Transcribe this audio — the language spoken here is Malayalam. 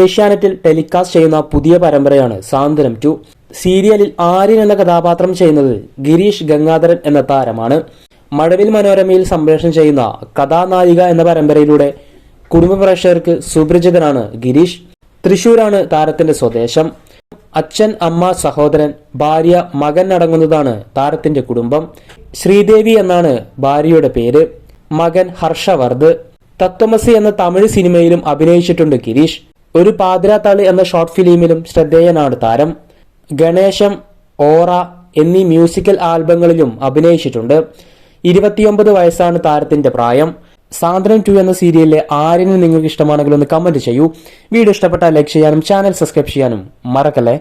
ഏഷ്യാനെറ്റിൽ ടെലികാസ്റ്റ് ചെയ്യുന്ന പുതിയ പരമ്പരയാണ് സാന്ത്വനം ടു. സീരിയലിൽ ആര്യൻ എന്ന കഥാപാത്രം ചെയ്യുന്നത് ഗിരീഷ് ഗംഗാധരൻ എന്ന താരമാണ്. മഴവിൽ മനോരമയിൽ സംപ്രേഷണം ചെയ്യുന്ന കഥാനായിക എന്ന പരമ്പരയിലൂടെ കുടുംബ പ്രേക്ഷകർക്ക് സുപരിചിതനാണ് ഗിരീഷ്. തൃശൂരാണ് താരത്തിന്റെ സ്വദേശം. അച്ഛൻ അമ്മ സഹോദരൻ ഭാര്യ മകൻ അടങ്ങുന്നതാണ് താരത്തിന്റെ കുടുംബം. ശ്രീദേവി എന്നാണ് ഭാര്യയുടെ പേര്. മകൻ ഹർഷവർദ്ധ്. തത്വമസി എന്ന തമിഴ് സിനിമയിലും അഭിനയിച്ചിട്ടുണ്ട് ഗിരീഷ്. ഒരു പാതിരാത്താളി എന്ന ഷോർട്ട് ഫിലിമിലും ശ്രദ്ധേയനാണ് താരം. ഗണേശം ഓറ എന്നീ മ്യൂസിക്കൽ ആൽബങ്ങളിലും അഭിനയിച്ചിട്ടുണ്ട്. ഇരുപത്തിയൊമ്പത് വയസ്സാണ് താരത്തിന്റെ പ്രായം. സാന്ദ്രം ടു എന്ന സീരിയലിലെ ആരിന് നിങ്ങൾക്ക് ഇഷ്ടമാണെങ്കിൽ ഒന്ന് കമന്റ് ചെയ്യൂ. വീഡിയോ ഇഷ്ടപ്പെട്ടാൽ ലൈക്ക് ചെയ്യാനും ചാനൽ സബ്സ്ക്രൈബ് ചെയ്യാനും മറക്കല്ലേ?